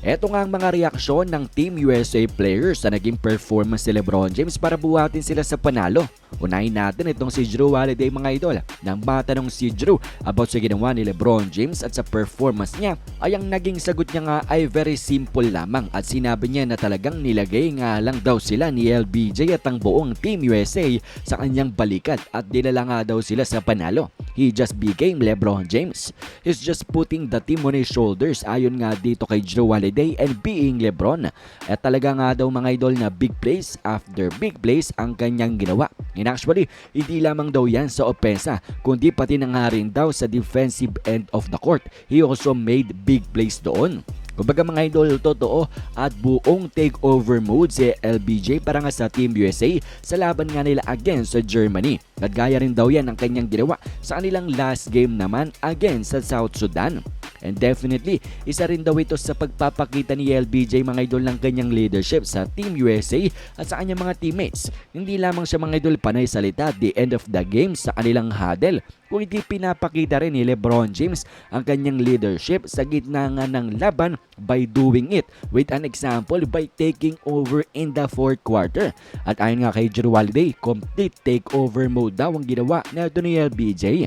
Ito nga ang mga reaksyon ng Team USA players sa naging performance ni Lebron James para buhatin sila sa panalo. Unahin natin itong si Drew Holiday mga idol. Nang matanong si Drew about sa ginawa ni Lebron James at sa performance niya, ay ang naging sagot niya nga ay very simple lamang at sinabi niya na talagang nilagay nga lang daw sila ni LBJ at ang buong Team USA sa kanyang balikat at dinala nga daw sila sa panalo. He just became LeBron James. He's just putting the team on his shoulders ayon nga dito kay Drew Holiday and being LeBron. At talaga nga daw mga idol na big plays after big plays ang kanyang ginawa. And actually, hindi lamang daw yan sa opensa, kundi pati na nga rin daw sa defensive end of the court. He also made big plays doon. Kumbaga mga idol, totoo at buong takeover mode si LBJ para nga sa Team USA sa laban nga nila against sa Germany. At gaya rin daw yan ang kanyang ginawa sa kanilang last game naman against sa South Sudan. And definitely, isa rin daw ito sa pagpapakita ni LBJ mga idol ng kanyang leadership sa Team USA at sa kanyang mga teammates. Hindi lamang siya mga idol panay salita at the end of the game sa kanilang huddle, kung hindi pinapakita rin ni Lebron James ang kanyang leadership sa gitna nga ng laban by doing it with an example by taking over in the fourth quarter. At ayon nga kay Drew Holiday, complete takeover mode daw ang ginawa na ito ni LBJ.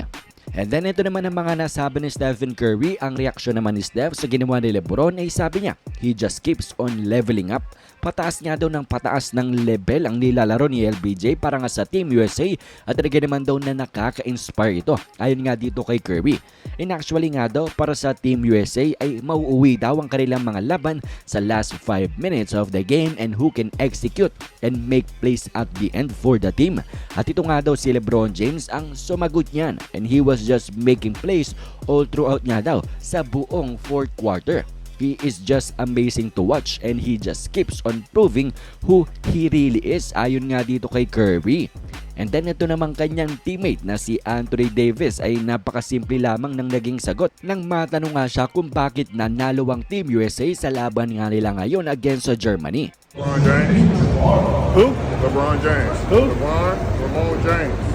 And then ito naman ang mga nasabi ni Stephen Curry. Ang reaksyon naman ni Steph sa ginawa ni Lebron ay sabi niya, he just keeps on leveling up. Pataas nga daw ng pataas ng level ang nilalaro ni LBJ para nga sa Team USA at talaga naman daw na nakaka-inspire ito. Ayon nga dito kay Curry. And actually nga daw para sa Team USA ay mauuwi daw ang kanilang mga laban sa last 5 minutes of the game and who can execute and make plays at the end for the team. At ito nga daw si Lebron James ang sumagot niyan and he was just making plays all throughout nga daw sa buong fourth quarter. He is just amazing to watch and he just keeps on proving who he really is ayon nga dito kay Curry. And then ito namang kanyang teammate na si Anthony Davis ay napakasimple lamang ng naging sagot nang matanong nga siya kung bakit nanalo ang Team USA sa laban nga nila ngayon against sa Germany. LeBron James. Who? LeBron James. Who? LeBron. Ramon James.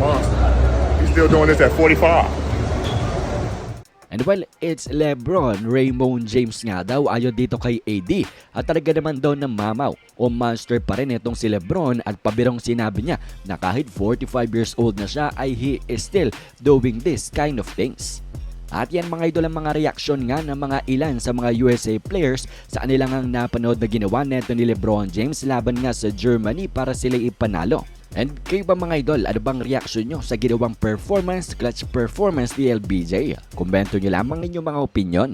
Monster. He's still doing this at 45. And well, it's Lebron Raymond James nga daw ayon dito kay AD at talaga naman daw na mamaw o monster pa rin itong si Lebron at pabirong sinabi niya na kahit 45 years old na siya ay he is still doing this kind of things. At yan mga idol ang mga reaksyon nga ng mga ilan sa mga USA players sa kanilang ang napanood na ginawa neto ni Lebron James laban nga sa Germany para sila ipanalo. And kayo ba mga idol, ano bang reaksyon nyo sa ginawang performance, clutch performance ni LBJ? Komento nyo lamang inyong mga opinion.